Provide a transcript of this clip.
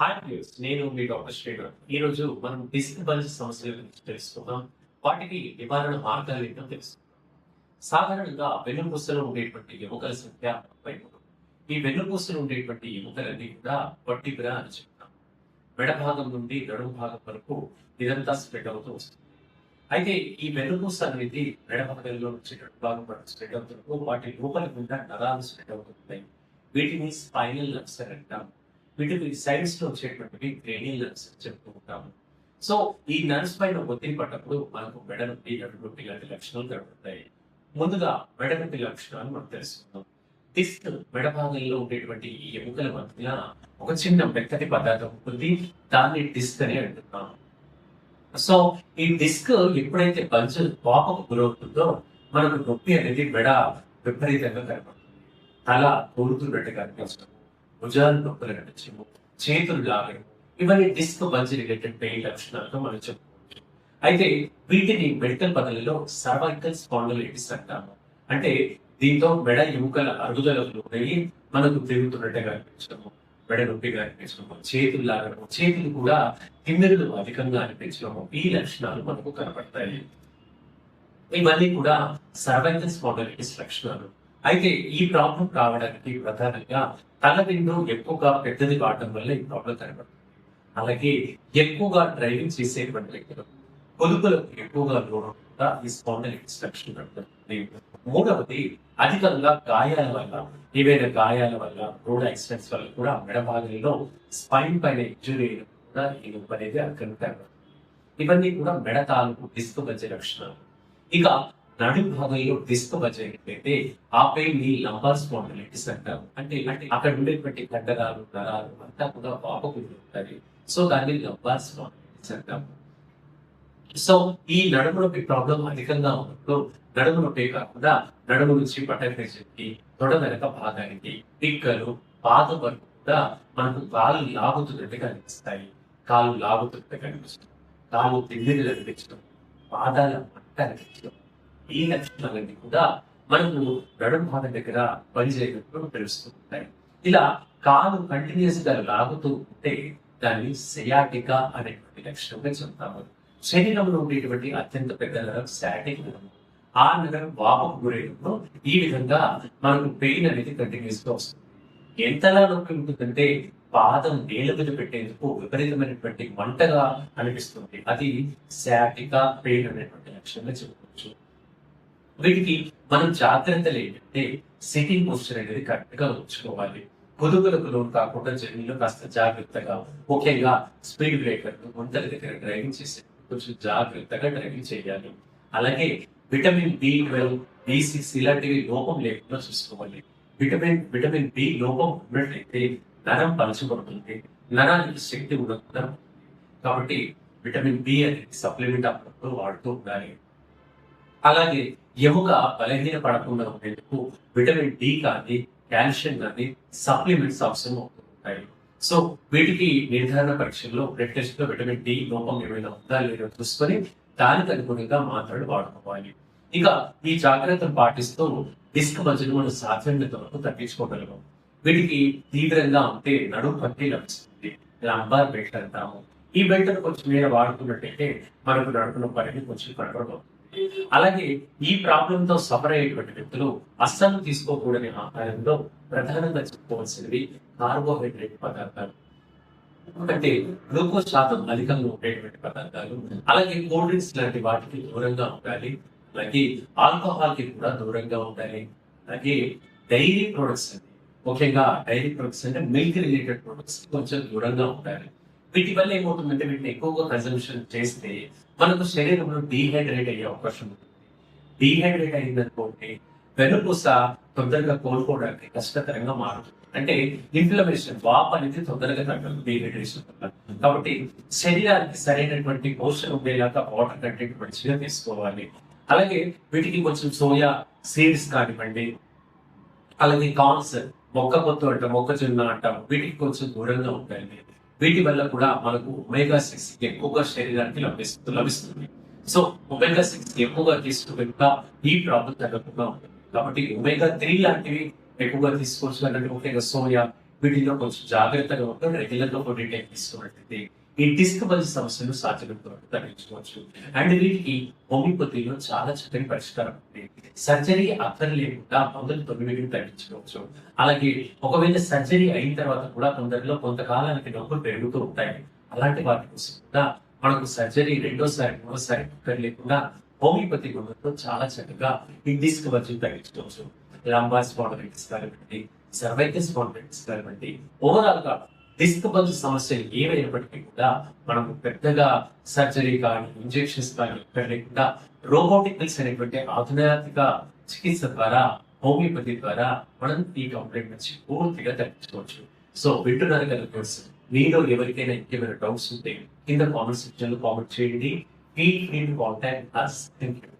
Hi please నేను మీ doctor Sridhar. ఈ రోజు మనం డిస్క్ బల్జ్ సమస్యల గురించి తెలుసుకుందాం. వాటికి నివారణ మార్గాలు ఏంటో తెలుసుకుందాం. సాధారణంగా వెన్నుపూసలో ఉండేటువంటి ఎముకల సంఖ్య ముప్పై మూడు. ఈ వెన్నుపూసలో ఉండేటువంటి ఎముకలన్నీ కూడా వర్టిబ్రా అని చెప్తాం. మెడ భాగం నుండి నడుము భాగం వరకు ఇదంతా స్ప్రెడ్ అవుతూ వస్తుంది. అయితే ఈ వెన్నుపూస అనేది మెడ భాగంలో నుంచి నడుము భాగం వరకు స్ప్రెడ్ అవుతున్నప్పుడు వాటి లోపల గుండా నరాలు స్ప్రెడ్ అవుతుంటాయి. వీటిని స్పైనల్ నర్వ్స్ అంటాం. వీటికి సైన్స్లో వచ్చేటువంటివి క్రేనియల్ నర్వ్స్ చెప్తూ ఉంటాము. సో ఈ నర్వ్స్ పైన ఒత్తిడి పడ్డప్పుడు మనకు మెడ నొప్పి నొప్పి లాంటి లక్షణాలు కనబడతాయి. ముందుగా మెడ నొప్పి లక్షణాలు మనం తెలుసుకుందాం డిస్క్ మెడ భాగంలో ఉండేటువంటి ఈ ఎముకల మధ్య ఒక చిన్న మెత్తటి పదార్థం ఉంటుంది. దాన్ని డిస్క్ అని అంటున్నాం సో ఈ డిస్క్ ఎప్పుడైతే పంచు పాపకు గురవుతుందో మనకు నొప్పి అనేది మెడ విపరీతంగా కనబడుతుంది. తల కోరుతున్నట్టు కనిపిస్తుంది భుజాలు నొప్పులు చేతులు లాగడం ఇవన్నీ డిస్క్ మంచి రిలేటెడ్ పెయిన్ లక్షణాలుగా మనం చెప్పుకోవచ్చు. అయితే వీటిని మెడికల్ పదలలో సర్వైకల్ స్పాండలైటిస్ అంటాము అంటే దీంతో మెడ ఎముకల అరుగుదలకు లోనయ్యి మనకు తిరుగుతున్నట్టుగా అనిపించడము మెడ నొప్పిగా అనిపించడము చేతులు లాగడము చేతులు కూడా తిమ్మిరులు అధికంగా అనిపించడము ఈ లక్షణాలు మనకు కనపడతాయి. ఇవన్నీ కూడా సర్వైకల్ స్పాండలైటిస్ లక్షణాలు. అయితే ఈ ప్రాబ్లం రావడానికి ప్రధానంగా తల విండో ఎక్కువగా పెద్దది కావడం వల్ల ఈ ప్రాబ్లం కనబడుతుంది. అలాగే ఎక్కువగా డ్రైవింగ్ చేసేటువంటి వ్యక్తులు పొదుపులకు ఎక్కువగా లోనుగా ఈ స్పాండల్ ఇన్స్ట్రక్షన్ మూడవది అధికంగా గాయాల వల్ల ఏవైనా గాయాల వల్ల రోడ్ యాక్సిడెంట్స్ వల్ల కూడా మెడ భాగంలో స్పైన్ పైన ఇంజురీ కూడా ఈ నొప్పి అనేది అక్కడ ఇవన్నీ కూడా మెడ తాలూకు డిస్క్ వచ్చే లక్షణాలు. ఇక నడు భాగంలో డిస్క్ వచ్చేటట్లయితే ఆపై మీ లంబార్ స్పాండిలైటిస్ అంటారు అంటే అంటే అక్కడ ఉండేటువంటి కండరాలు నరాలు అంతా కూడా వాపకుండా ఉంటాయి. సో దాన్ని లంబార్ స్పాండిలైటిస్ అంటాం సో ఈ నడుము నొప్పి ప్రాబ్లం అధికంగా ఉన్నప్పుడు నడుము నొప్పి కాకుండా నడుము నుంచి పట్టకి తొడ వెనక భాగానికి పిక్కలు పాదం వరకు కూడా మనకు కాలు లాగుతున్నట్టు కనిపిస్తాయి కాలు లాగుతున్నట్టు కనిపిస్తుంది కాలు తిండిని కనిపించడం పాదాల మంట కనిపించడం ఈ లక్షణాలన్నీ కూడా మనకు నడుము భాగం దగ్గర పనిచేయనప్పుడు తెలుస్తుంటాయి. ఇలా కాలు కంటిన్యూస్గా లాగుతూ ఉంటే దాన్ని సెయాటికా అనేటువంటి లక్షణంగా చెప్తాము. శరీరంలో ఉండేటువంటి అత్యంత పెద్ద నరం శాటిక్ నరం. ఆ నరం వాపకు గురైనప్పుడు ఈ విధంగా మనకు పెయిన్ అనేది కంటిన్యూస్గా వస్తుంది. ఎంతలా నొప్పి ఉంటుందంటే పాదం నేల మీద పెట్టేందుకు విపరీతమైనటువంటి మంటగా అనిపిస్తుంది. అది శాటికా పెయిన్ అనేటువంటి లక్షణంగా చెప్పుకోవచ్చు వీటికి మనం జాగ్రత్తలు ఏంటంటే సిట్టింగ్ పోస్చర్ అనేది కరెక్ట్గా ఉంచుకోవాలి. పొదుగులకు లోన్ కాకుండా జర్నీలో కాస్త జాగ్రత్తగా ముఖ్యంగా స్పీడ్ బ్రేకర్ ఒంటరి దగ్గర డ్రైవింగ్ చేసే కొంచెం జాగ్రత్తగా డ్రైవింగ్ చేయాలి. అలాగే విటమిన్ బి ట్వెల్వ్ బీసీస్ ఇలాంటివి లోపం లేకుండా చూసుకోవాలి. విటమిన్ విటమిన్ బి లోపం ఉన్నట్లయితే నరం పలచబడుతుంది. నరానికి శక్తి ఉండకుండా కాబట్టి విటమిన్ బి అనేది సప్లిమెంట్ అప్పుడప్పుడు వాడుతూ ఉండాలి. అలాగే ఎముక బలహీన పడకుండా ఉండేందుకు విటమిన్ డి కానీ కాల్షియం కానీ సప్లిమెంట్స్ అవసరం అవుతుంటాయి. సో వీటికి నిర్ధారణ పరీక్షల్లో బ్లడ్ టెస్ట్లో విటమిన్ డి లోపం ఏమైనా ఉందా లేదో చూసుకొని దానికి అనుగుణంగా మాత్రలు వాడుకోవాలి. ఇక ఈ జాగ్రత్తలు పాటిస్తూ డిస్క్ మధ్యను మనం సాధ్యమైనంత వరకు తగ్గించుకోగలము. వీటికి తీవ్రంగా ఉంటే నడుము పట్టి లభిస్తుంది. లంబార్ బెల్ట్ అంటాము. ఈ బెల్ట్ కొంచెం మీద వాడుకున్నట్టయితే మనకు నడుపున పనిని కొంచెం కంట్రోల్ అవుతుంది అలాగే ఈ ప్రాబ్లంతో సఫర్ అయ్యేటువంటి వ్యక్తులు అస్సలు తీసుకోకూడని ఆహారంలో ప్రధానంగా చెప్పుకోవాల్సినవి కార్బోహైడ్రేట్ పదార్థాలు. అంటే గ్లూకోజ్ శాతం అధికంగా ఉండేటువంటి పదార్థాలు. అలాగే కూల్ డ్రింక్స్ లాంటి వాటికి దూరంగా ఉండాలి. అలాగే ఆల్కహాల్కి కూడా దూరంగా ఉండాలి. అలాగే డైరీ ప్రొడక్ట్స్ ముఖ్యంగా డైరీ ప్రొడక్ట్స్ అంటే మిల్క్ రిలేటెడ్ ప్రొడక్ట్స్ కొంచెం దూరంగా ఉండాలి. వీటి వల్ల ఏమవుతుందంటే వీటిని ఎక్కువగా కన్సంప్షన్ చేస్తే మనకు శరీరంలో డీహైడ్రేట్ అయ్యే అవకాశం ఉంటుంది. డీహైడ్రేట్ అయిందనుకోండి వెనుపూస తొందరగా కోలుకోవడానికి కష్టతరంగా మారుతుంది. అంటే ఇన్ఫ్లమేషన్ వాప్ అనేది తొందరగా తగ్గదు డీహైడ్రేషన్ వల్ల. కాబట్టి శరీరానికి సరైనటువంటి పోషణ ఉండేలాగా వాటర్ కంటెంట్ మంచిగా తీసుకోవాలి. అలాగే వీటికి కొంచెం సోయా సీడ్స్ కానివ్వండి అలాగే కార్న్స్ మొక్క పొత్తు అంట మొక్కజొన్న అంటాం వీటికి కొంచెం దూరంగా ఉంటాయి వీటి వల్ల కూడా మనకు ఒమేగా సిక్స్ ఎక్కువగా శరీరానికి లభిస్తూ లభిస్తుంది. సో ఒమేగా సిక్స్ ఎక్కువగా తీసుకుంటా ఈ ప్రాబ్లం తగ్గకుండా ఉంటుంది. కాబట్టి ఒమేగా త్రీ లాంటివి ఎక్కువగా తీసుకోవచ్చు. అంటే సోయా వీటిలో కొంచెం జాగ్రత్తగా ఉంటుంది రెగ్యులర్గా ఫుడ్ ఇంటేక్ తీసుకున్నట్లయితే ఈ డిస్క్ సమస్యను సాధ్యమైనంత తగ్గించుకోవచ్చు. అండ్ వీటికి హోమియోపతిలో చాలా చక్కని పరిష్కారం ఉంది. సర్జరీ అక్కర్ లేకుండా మొదలు తొమ్మిదిని తగ్గించుకోవచ్చు. అలాగే ఒకవేళ సర్జరీ అయిన తర్వాత కూడా కొందరిలో కొంతకాలానికి నొప్పులు పెరుగుతూ ఉంటాయి. అలాంటి వాటి కోసం కూడా మనకు సర్జరీ రెండోసారి మూడోసారి అక్కర్ లేకుండా హోమియోపతి గుణంతో చాలా చక్కగా ఈ డిస్క్ తగ్గించుకోవచ్చు. లంబాస్ స్పాండలైటిస్ కానివ్వండి సర్వైకల్ స్పాండలైటిస్ కానివ్వండి ఓవరాల్గా డిస్క్ బల్జ్ సమస్యలు ఏవైనప్పటికీ కూడా మనం పెద్దగా సర్జరీ కానీ ఇంజెక్షన్స్ కానీ లేకుండా రోబోటిక్ అనేటువంటి ఆధునాతిక చికిత్స ద్వారా హోమియోపతి ద్వారా మనం ఈ కంప్లైంట్ నుంచి పూర్తిగా తగ్గించుకోవచ్చు సో వింటున్నారు కదా కోర్స్ మీలో ఎవరికైనా ఇంకేమైనా డౌట్స్ ఉంటే కింద కామెంట్ సెక్షన్లో కామెంట్ చేయండి. Feel free to contact us thank you